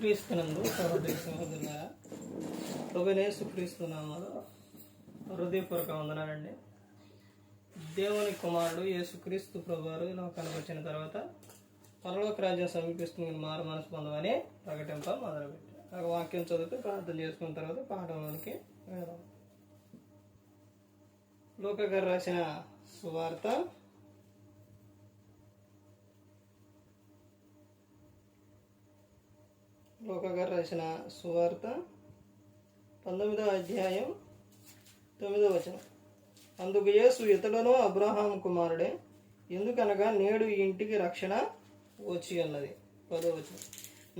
క్రీస్తునందు సహోదరి సహోదరులారా ప్రభునేసు క్రీస్తు నామాలు హృదయపూర్వక వందనాలండి. దేవుని కుమారుడు యేసుక్రీస్తు ప్రభువారు లోకానికి వచ్చిన తర్వాత పరలోక రాజ్యం సమీపిస్తుంది మారు మనసు పొందమని ప్రకటింప మొదలుపెట్టారు ఒక వాక్యం చదివితే ప్రార్థన చేసుకున్న తర్వాత పాఠంలోనికి వెళ్దాం లోకగారు రాసిన సువార్త లోక గారు రాసిన సువార్త పంతొమ్మిదవ అధ్యాయం తొమ్మిదవ వచనం. అందుకు యేసు ఇతడును అబ్రహాం కుమారుడే ఎందుకనగా నేడు ఈ ఇంటికి రక్షణ వచ్చి ఉన్నది. పదో వచనం.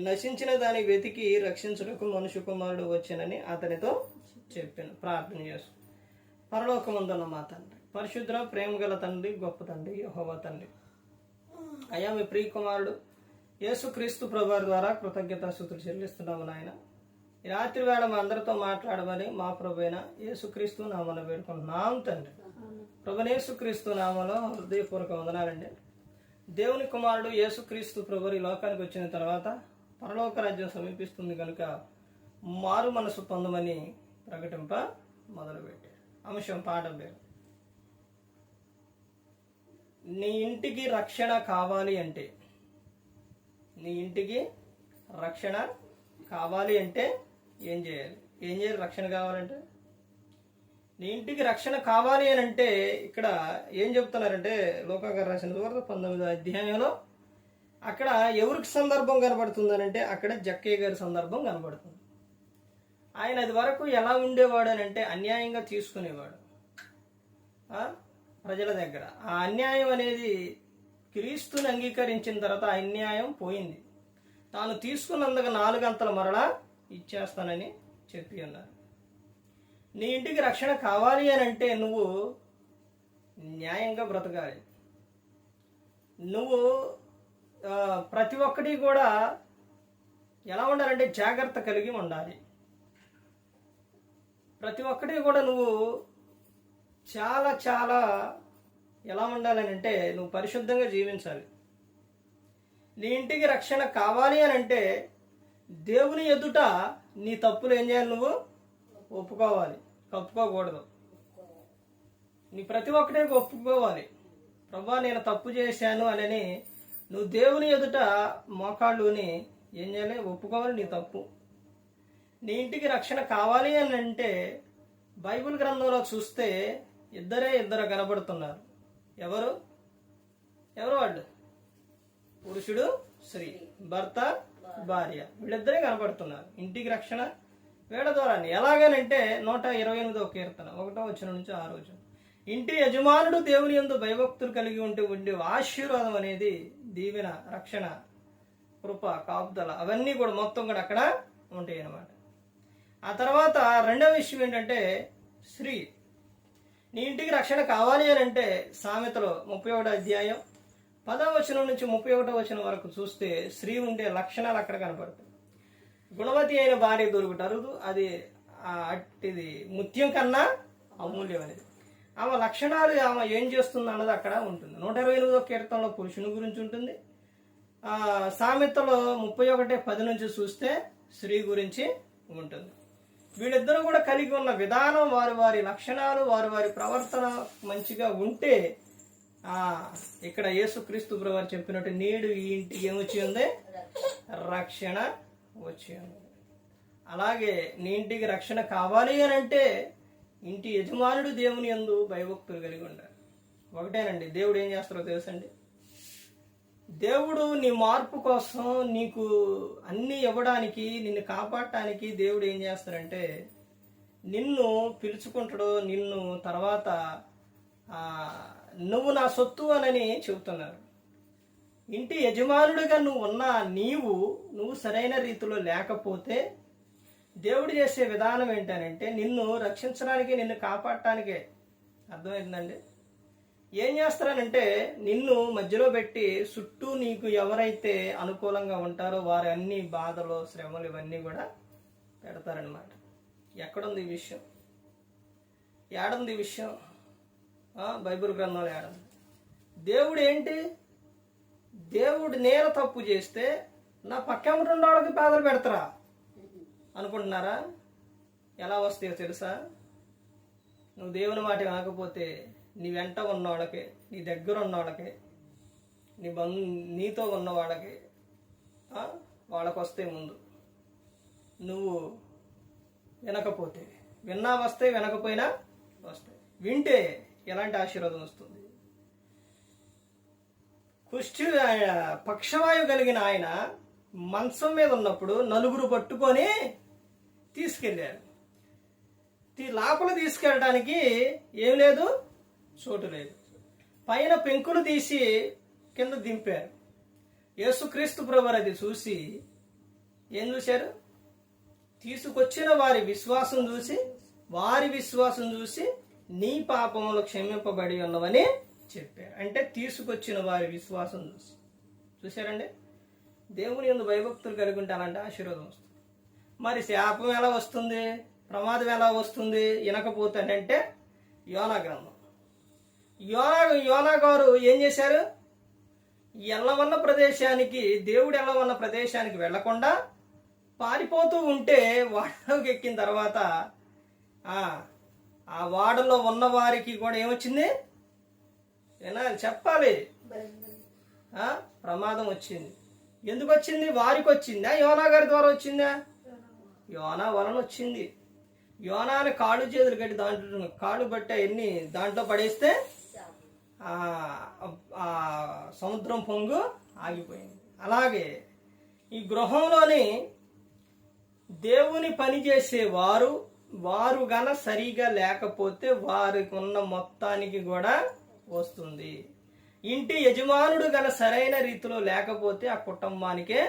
నశించిన దాని వెతికి రక్షించుటకు మనుషు కుమారుడు వచ్చినని అతనితో చెప్పాను ప్రార్థన చేసు పరలోకముందున్న మా తండ్రి పరిశుద్ర ప్రేమ గల తండ్రి గొప్ప తండ్రి యహోవ తండ్రి. అయ్యా మీ ప్రియ కుమారుడు యేసుక్రీస్తు ప్రభువారి ద్వారా కృతజ్ఞతాస్థుతులు చెల్లిస్తున్నాము నాయన. ఈ రాత్రి వేళ మా అందరితో మాట్లాడమని మా ప్రభు అయిన యేసుక్రీస్తు నామను వేడుకుంటున్నాం తండ్రి. ప్రభునేసుక్రీస్తు నామలో హృదయపూర్వక వందనాలండి. దేవుని కుమారుడు యేసుక్రీస్తు ప్రభు ఈ లోకానికి వచ్చిన తర్వాత పరలోక రాజ్యం సమీపిస్తుంది కనుక మారు మనసు పొందమని ప్రకటింప మొదలుపెట్టారు. అంశం పాఠం పేరు. నీ ఇంటికి రక్షణ కావాలి అంటే నీ ఇంటికి రక్షణ కావాలి అంటే ఏం చేయాలి? ఏం చేయాలి రక్షణ కావాలంటే? నీ ఇంటికి రక్షణ కావాలి అని అంటే ఇక్కడ ఏం చెప్తున్నారంటే లోకాగారు రాసిన సువార్త పంతొమ్మిదో అధ్యాయంలో అక్కడ ఎవరికి సందర్భం కనబడుతుంది అంటే అక్కడ జక్కయ్య గారి సందర్భం కనబడుతుంది. ఆయన అది వరకు ఎలా ఉండేవాడు అని అంటే అన్యాయంగా తీసుకునేవాడు. ప్రజల దగ్గర. ఆ అన్యాయం అనేది క్రీస్తుని అంగీకరించిన తర్వాత ఆ అన్యాయం పోయింది. తాను తీసుకున్నందుకు నాలుగంతల మరలా ఇచ్చేస్తానని చెప్పి ఉన్నారు నీ ఇంటికి రక్షణ కావాలి అని అంటే నువ్వు న్యాయంగా బ్రతకాలి. నువ్వు ప్రతి ఒక్కటి కూడా ఎలా ఉండాలంటే జాగ్రత్త కలిగి ఉండాలి. ప్రతి ఒక్కటి కూడా నువ్వు చాలా చాలా ఎలా ఉండాలని అంటే నువ్వు పరిశుద్ధంగా జీవించాలి. నీ ఇంటికి రక్షణ కావాలి అని అంటే దేవుని ఎదుట నీ తప్పులు ఏం చేయాలి నువ్వు? ఒప్పుకోవాలి. కప్పుకోకూడదు. నీ ప్రతి ఒక్కటే ఒప్పుకోవాలి. ప్రభా నేను తప్పు చేశాను అని నువ్వు దేవుని ఎదుట మోకాళ్ళుని ఏం చేయాలి? ఒప్పుకోవాలి నీ తప్పు. నీ ఇంటికి రక్షణ కావాలి అని అంటే బైబిల్ గ్రంథంలో చూస్తే ఇద్దరే ఇద్దరు కనబడుతున్నారు. ఎవరు? ఎవరు వాళ్ళు? పురుషుడు స్త్రీ. భర్త భార్య. వీళ్ళిద్దరే కనపడుతున్నారు. ఇంటికి రక్షణ వేడ ద్వారాన్ని. ఎలాగనంటే నూట ఇరవై ఎనిమిదో కీర్తన. ఒకటో వచ్చిన నుంచి ఆ రోజు ఇంటి యజమానుడు దేవుని ఎందు భయభక్తులు కలిగి ఉంటే ఉండే ఆశీర్వాదం అనేది దీవెన రక్షణ కృప కాపుదల అవన్నీ కూడా మొత్తం కూడా అక్కడ ఉంటాయి అన్నమాట ఆ తర్వాత రెండవ విషయం ఏంటంటే స్త్రీ. నీ ఇంటికి రక్షణ కావాలి అని అంటే సామెతలో ముప్పై ఒకటో అధ్యాయం పదవ వచనం నుంచి ముప్పై ఒకటో వచనం వరకు చూస్తే స్త్రీ ఉండే లక్షణాలు అక్కడ కనపడతాయి. గుణవతి అయిన భార్య దొరుకుట అరుదు. అది అట్టిది ముత్యం కన్నా అమూల్యం అనేది. ఆమె లక్షణాలు ఆమె ఏం చేస్తుంది అన్నది అక్కడ ఉంటుంది. నూట ఇరవై ఎనిమిదో కీర్తనలో పురుషుని గురించి ఉంటుంది. సామెతలో ముప్పై ఒకటి పది నుంచి చూస్తే స్త్రీ గురించి ఉంటుంది. వీళ్ళిద్దరూ కూడా కలిగి ఉన్న విధానం వారి వారి లక్షణాలు వారి వారి ప్రవర్తన మంచిగా ఉంటే ఇక్కడ యేసుక్రీస్తు ప్రభువారు చెప్పినట్టు నేడు ఈ ఇంటికి ఏమొచ్చి ఉంది? రక్షణ వచ్చి ఉంది. అలాగే నీ ఇంటికి రక్షణ కావాలి అని అంటే ఇంటి యజమానుడు దేవుని యందు భయభక్తులు కలిగి ఉండాలి. ఒకటేనండి దేవుడు ఏం చేస్తారో తెలుసండి? దేవుడు నీ మార్పు కోసం నీకు అన్ని ఇవ్వడానికి నిన్ను కాపాడటానికి దేవుడు ఏం చేస్తారంటే నిన్ను పిలుచుకుంటాడు నిన్ను తర్వాత నువ్వు నా సొత్తు అనని చెబుతున్నారు. ఇంటి యజమానుడిగా నువ్వు ఉన్న నీవు నువ్వు సరైన రీతిలో లేకపోతే దేవుడు చేసే విధానం ఏంటనంటే నిన్ను రక్షించడానికి నిన్ను కాపాడటానికే. అర్థమైందండి? ఏం చేస్తారనంటే నిన్ను మధ్యలో పెట్టి చుట్టూ నీకు ఎవరైతే అనుకూలంగా ఉంటారో వారి అన్ని బాధలు శ్రమలు ఇవన్నీ కూడా పెడతారనమాట ఎక్కడుంది ఈ విషయం? ఏడుంది విషయం? బైబుల్ బైబిల్ గ్రంథంలో ఏడంది. దేవుడు ఏంటి? దేవుడు నేర తప్పు చేస్తే నా పక్కన వాళ్ళకి పేదలు పెడతారా? అనుకుంటున్నారా? ఎలా వస్తాయో తెలుసా? నువ్వు దేవుని మాట వినకపోతే నీ వెంట ఉన్న వాళ్ళకి నీ దగ్గర ఉన్న వాళ్ళకి నీ బంధు నీతో ఉన్న వాళ్ళకి వస్తే ముందు. నువ్వు వినకపోతే విన్నా వస్తే వినకపోయినా వస్తాయి వింటే ఎలాంటి ఆశీర్వాదం వస్తుంది? కుష్టి ఆయన పక్షవాయు కలిగిన ఆయన మంచం మీద ఉన్నప్పుడు నలుగురు పట్టుకొని తీసుకెళ్ళారు. తీ- లోపల తీసుకెళ్ళడానికి ఏం లేదు చోటు లేదు. పైన పెంకులు తీసి కింద దింపారు. యేసుక్రీస్తు ప్రభు అది చూసి ఏం చూశారు? తీసుకొచ్చిన వారి విశ్వాసం చూసి వారి విశ్వాసం చూసి నీ పాపములు క్షమింపబడి ఉన్నవని చెప్పారు. అంటే తీసుకొచ్చిన వారి విశ్వాసం చూసి. చూశారండి? దేవుని ఎందు భయభక్తులు కలిగి ఉంటే అలాంటి ఆశీర్వాదం వస్తుంది. మరి శాపం ఎలా వస్తుంది? ప్రమాదం ఎలా వస్తుంది? వినకపోతానంటే యోనా గ్రంథం. యోనా యోనా గారు ఏం చేశారు? ఎల్లవన్న ప్రదేశానికి దేవుడు ఎల్లవన్న ప్రదేశానికి వెళ్ళకుండా పారిపోతూ ఉంటే వాడలోకి ఎక్కిన తర్వాత ఆ, వాడలో ఉన్న వారికి కూడా ఏమొచ్చింది? వినాలి చెప్పాలి. ప్రమాదం వచ్చింది. ఎందుకు వచ్చింది? వారికి వచ్చిందా? యోనా గారి ద్వారా వచ్చిందా? యోనా వలన వచ్చింది. యోనాని కాళ్ళు చేతులు కట్టి దాంట్లో కాళ్ళు బట్టి ఎన్ని దాంట్లో పడేస్తే సముద్రం పొంగు ఆగిపోయింది. అలాగే ఈ గృహంలోని దేవుని పనిచేసేవారు వారు వారు గన సరిగా లేకపోతే వారికి ఉన్న మొత్తానికి కూడా వస్తుంది. ఇంటి యజమానుడు గన సరైన రీతిలో లేకపోతే ఆ కుటుంబానికే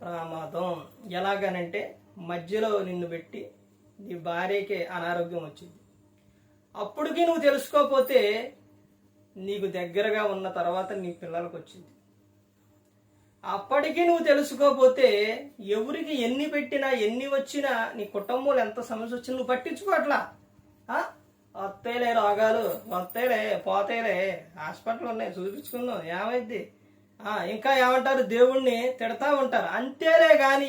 ప్రమాదం. ఎలాగనంటే మధ్యలో నిన్ను పెట్టి నీ భార్యకే అనారోగ్యం వచ్చింది. అప్పటికి నువ్వు తెలుసుకోకపోతే నీకు దగ్గరగా ఉన్న తర్వాత నీ పిల్లలకు వచ్చింది అప్పటికి నువ్వు తెలుసుకోపోతే ఎవరికి ఎన్ని పెట్టినా ఎన్ని వచ్చినా నీ కుటుంబంలో ఎంత సమస్య వచ్చినా నువ్వు పట్టించుకోవట్లా వస్తాయిలే రోగాలు వస్తాయిలే పోతాయిలే హాస్పిటల్ ఉన్నాయి చూపించుకుందాం ఏమైద్ది ఇంకా ఏమంటారు? దేవుణ్ణి తిడతా ఉంటారు. అంతేలే కానీ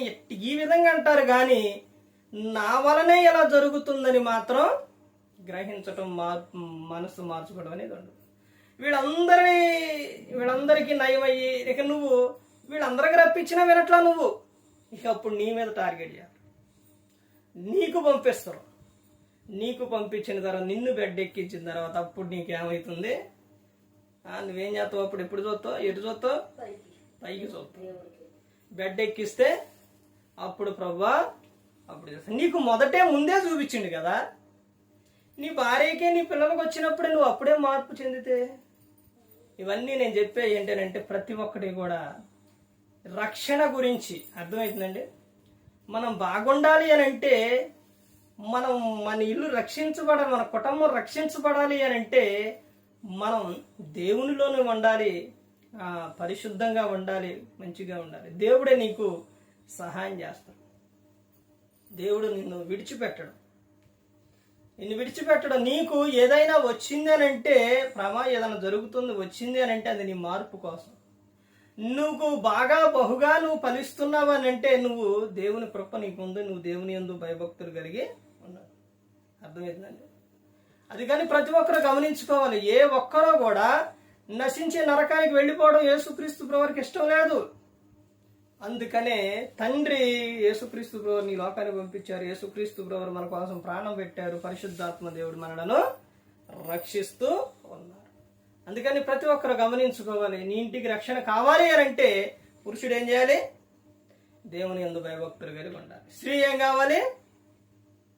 ఈ విధంగా అంటారు కానీ నా వలనే ఇలా జరుగుతుందని మాత్రం గ్రహించటం మార్ మనసు మార్చుకోవడం అనేది ఉండదు. వీళ్ళందరినీ వీళ్ళందరికీ నయమయ్యి ఇక నువ్వు వీళ్ళందరికి రప్పించినా వినట్లా నువ్వు. ఇక అప్పుడు నీ మీద టార్గెట్ చేయాలి. నీకు పంపిస్తారు నీకు పంపించిన తర్వాత నిన్ను బెడ్ ఎక్కించిన తర్వాత అప్పుడు నీకేమవుతుంది ఏమవుతుంది నువ్వేం చేస్తావు? అప్పుడు ఎప్పుడు చూస్తావు? ఎటు చూస్తావు? పైకి చూస్తావు. బెడ్ ఎక్కిస్తే అప్పుడు ప్రభా అప్పుడు చేస్తా. నీకు మొదటే ముందే చూపించిండు కదా? నీ భార్యకే నీ పిల్లలకు వచ్చినప్పుడే నువ్వు అప్పుడే మార్పు చెందితే? ఇవన్నీ నేను చెప్పే ఏంటంటే ప్రతి ఒక్కటి కూడా రక్షణ గురించి అర్థమవుతుందండి? మనం బాగుండాలి అని అంటే మనం మన ఇల్లు రక్షించబడాలి మన కుటుంబం రక్షించబడాలి అని అంటే మనం దేవునిలోనే ఉండాలి పరిశుద్ధంగా ఉండాలి మంచిగా ఉండాలి. దేవుడే నీకు సహాయం చేస్తాడు. దేవుడు నిన్ను విడిచిపెట్టడం. నిన్ను విడిచిపెట్టడం నీకు ఏదైనా వచ్చింది అని అంటే ప్రమా ఏదైనా జరుగుతుంది వచ్చింది అని అంటే అది నీ మార్పు కోసం. నువ్వు బాగా బహుగా నువ్వు ఫలిస్తున్నావు అని అంటే నువ్వు దేవుని కృప నీకు ఉంది నువ్వు దేవుని ఎందు భయభక్తులు కలిగి ఉన్నావు. అర్థమవుతుందండి అది కానీ ప్రతి ఒక్కరు గమనించుకోవాలి. ఏ ఒక్కరో కూడా నశించే నరకానికి వెళ్ళిపోవడం యేసుక్రీస్తు ప్రవారికి ఇష్టం లేదు. అందుకనే తండ్రి యేసుక్రీస్తు బ్రవర్ నీ లోకానికి పంపించారు. యేసుక్రీస్తు బ్రవర్ మన కోసం ప్రాణం పెట్టారు. పరిశుద్ధాత్మ దేవుడు మనలను రక్షిస్తూ ఉన్నారు. అందుకని ప్రతి ఒక్కరు గమనించుకోవాలి. నీ ఇంటికి రక్షణ కావాలి అని అంటే పురుషుడు ఏం చేయాలి? దేవుని ఎందు భయభక్తులు కలిగి ఉండాలి. స్త్రీ ఏం కావాలి?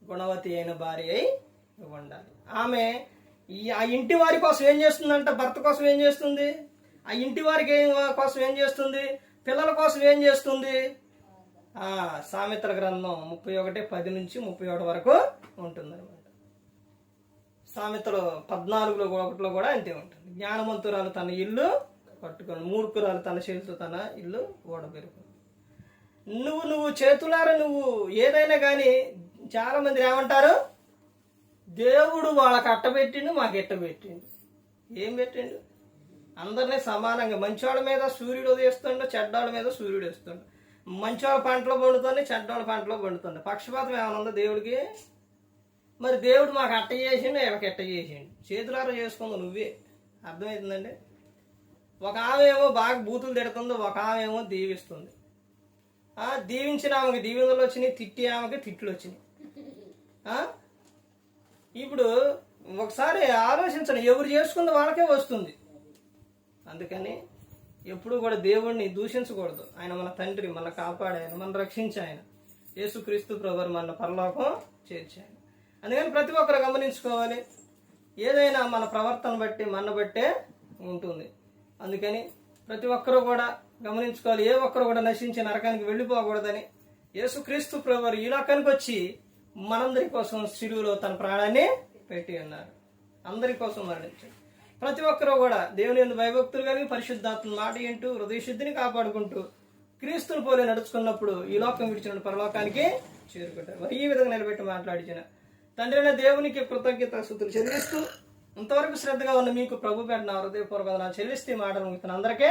గుణవతి అయిన భార్య అయి ఉండాలి. ఆమె ఈ ఆ ఇంటి వారి కోసం ఏం చేస్తుందంట? భర్త కోసం ఏం చేస్తుంది? ఆ ఇంటి వారికి ఏం కోసం ఏం చేస్తుంది? పిల్లల కోసం ఏం చేస్తుంది? ఆ గ్రంథం ముప్పై ఒకటి పది నుంచి ముప్పై ఒకటి వరకు ఉంటుందన్నమాట. సామెతలు పద్నాలుగులో ఒకటిలో కూడా అంతే ఉంటుంది. జ్ఞానవంతురాలు తన ఇల్లు పట్టుకొని మూర్ఖురాలు తన చేతితో తన ఇల్లు ఓడబెరుకుంది నువ్వు నువ్వు చేతులారా నువ్వు ఏదైనా కానీ చాలామంది ఏమంటారు? దేవుడు వాళ్ళకి అట్టబెట్టిండు మాకు ఎట్టబెట్టిండు ఏం పెట్టిండు? అందరినీ సమానంగా మంచోళ్ళ మీద సూర్యుడు ఉదయిస్తుండు చెడ్డోళ్ళ మీద సూర్యుడు వేస్తుండు. మంచోళ్ళ పంటలో పండుతుంది చెడ్డోళ్ళ పంటలో పండుతుంది పక్షపాతం ఏమైనా ఉందో దేవుడికి? మరి దేవుడు మాకు అట్ట చేసిండు వీళ్ళకి ఎట్ట చేసిండు? చేతులారా చేసుకుంది నువ్వే. అర్థమవుతుందండి ఒక ఆమె ఏమో బాగా బూతులు తిడుతుంది ఒక ఆమె ఏమో దీవిస్తుంది. ఆ, దీవించిన ఆమెకి దీవెనలు వచ్చినాయి తిట్టి ఆమెకి తిట్లు వచ్చినాయి. ఇప్పుడు ఒకసారి ఆలోచించండి ఎవరు చేసుకుంది వాళ్ళకే వస్తుంది. అందుకని ఎప్పుడు కూడా దేవుణ్ణి దూషించకూడదు. ఆయన మన తండ్రి మన కాపాడాయన మన రక్షించాయన. యేసుక్రీస్తు ప్రభు మన పరలోకం చేర్చాయన. అందుకని ప్రతి ఒక్కరు గమనించుకోవాలి. ఏదైనా మన ప్రవర్తన బట్టి మన బట్టే ఉంటుంది. అందుకని ప్రతి ఒక్కరూ కూడా గమనించుకోవాలి. ఏ ఒక్కరు కూడా నశించి నరకానికి వెళ్ళిపోకూడదని యేసుక్రీస్తు ప్రభు ఈ లోకానికి వచ్చి మనందరి కోసం సిలువులో తన ప్రాణాన్ని పెట్టి ఉన్నారు. అందరి కోసం మరణించాడు. ప్రతి ఒక్కరూ కూడా దేవుని ఎందు భయభక్తులు కలిగి పరిశుద్ధాత్మ మాట వింటూ హృదయశుద్ధిని కాపాడుకుంటూ క్రీస్తుని పోలే నడుచుకున్నప్పుడు ఈ లోకం విడిచిన పరలోకానికి చేరుకుంటారు. మరి ఈ విధంగా నిలబెట్టి మాట్లాడించిన తండ్రి అయిన దేవునికి కృతజ్ఞత స్థుతులు చెల్లిస్తూ ఇంతవరకు శ్రద్ధగా ఉన్న మీకు ప్రభు పెట్టిన హృదయపూర్వక చెల్లిస్తే మాటలు అందరికీ